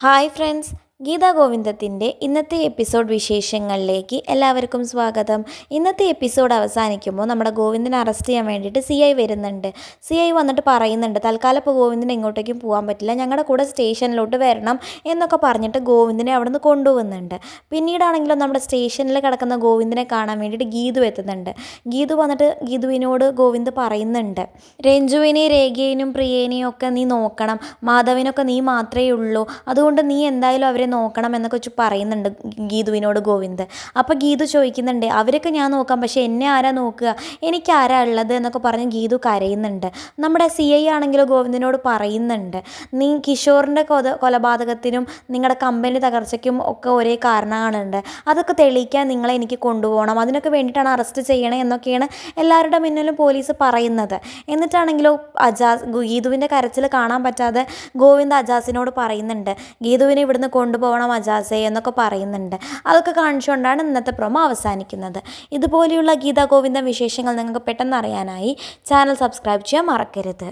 Hi friends Gita ഗോവിന്ദത്തിന്റെ ഇന്നത്തെ episode വിശേഷങ്ങളിലേക്ക് എല്ലാവർക്കും സ്വാഗതം. ഇന്നത്തെ എപ്പിസോഡ് അവസാനിക്കുമ്പോൾ നമ്മുടെ ഗോവിന്ദനെ അറസ്റ്റ് ചെയ്യാൻ വേണ്ടിയിട്ട് സി ഐ വരുന്നുണ്ട്. സി ഐ വന്നിട്ട് പറയുന്നുണ്ട് തൽക്കാലം ഇപ്പോൾ ഗോവിന്ദന് എങ്ങോട്ടേക്കും പോകാൻ പറ്റില്ല. ഞങ്ങളുടെ കൂടെ സ്റ്റേഷനിലോട്ട് വരണം എന്നൊക്കെ പറഞ്ഞിട്ട് ഗോവിന്ദനെ അവിടെ നിന്ന് കൊണ്ടുപോകുന്നുണ്ട് പിന്നീടാണെങ്കിലും നമ്മുടെ സ്റ്റേഷനിൽ കിടക്കുന്ന ഗോവിന്ദനെ കാണാൻ വേണ്ടിയിട്ട് ഗീതു എത്തുന്നുണ്ട്. ഗീതു വന്നിട്ട് ഗീതുവിനോട് ഗോവിന്ദ് പറയുന്നുണ്ട് രഞ്ജുവിനെ രേഖയേനും പ്രിയേനെയും ഒക്കെ നീ നോക്കണം. മാധവിനൊക്കെ നീ മാത്രമേ ഉള്ളൂ. അതുകൊണ്ട് നീ എന്തായാലും അവരെ നോക്കണം എന്നൊക്കെ വെച്ച് പറയുന്നുണ്ട് ഗീതുവിനോട് ഗോവിന്ദ്. അപ്പോൾ ഗീതു ചോദിക്കുന്നുണ്ട് അവരൊക്കെ ഞാൻ നോക്കാം പക്ഷേ എന്നെ ആരാ നോക്കുക? എനിക്ക് ആരാ ഉള്ളത്? എന്നൊക്കെ പറഞ്ഞ് ഗീതു കരയുന്നുണ്ട്. നമ്മുടെ സി ഐ ആണെങ്കിലും ഗോവിന്ദിനോട് പറയുന്നുണ്ട്. നീ കിഷോറിന്റെ കൊല കൊലപാതകത്തിനും നിങ്ങളുടെ കമ്പനി തകർച്ചയ്ക്കും ഒക്കെ ഒരേ കാരണമാണുണ്ട് അതൊക്കെ തെളിയിക്കാൻ നിങ്ങളെ എനിക്ക് കൊണ്ടുപോകണം. അതിനൊക്കെ വേണ്ടിയിട്ടാണ് അറസ്റ്റ് ചെയ്യണേ എന്നൊക്കെയാണ് എല്ലാവരുടെ മുന്നിലും പോലീസ് പറയുന്നത്. എന്നിട്ടാണെങ്കിലോ അജാസ് ഗീതുവിന്റെ കരച്ചിൽ കാണാൻ പറ്റാതെ ഗോവിന്ദ് അജാസിനോട് പറയുന്നുണ്ട്. ഗീതുവിനെ ഇവിടുന്ന് കൊണ്ടുപോകണം അജാസെ എന്നൊക്കെ പറയുന്നുണ്ട്. അതൊക്കെ കാണിച്ചുകൊണ്ടാണ് ഇന്നത്തെ പ്രൊമോ അവസാനിക്കുന്നത്. ഇതുപോലെയുള്ള ഗീതാ ഗോവിന്ദം വിശേഷങ്ങൾ നിങ്ങൾക്ക് പെട്ടെന്ന് അറിയാനായി ചാനൽ സബ്സ്ക്രൈബ് ചെയ്യാൻ മറക്കരുത്.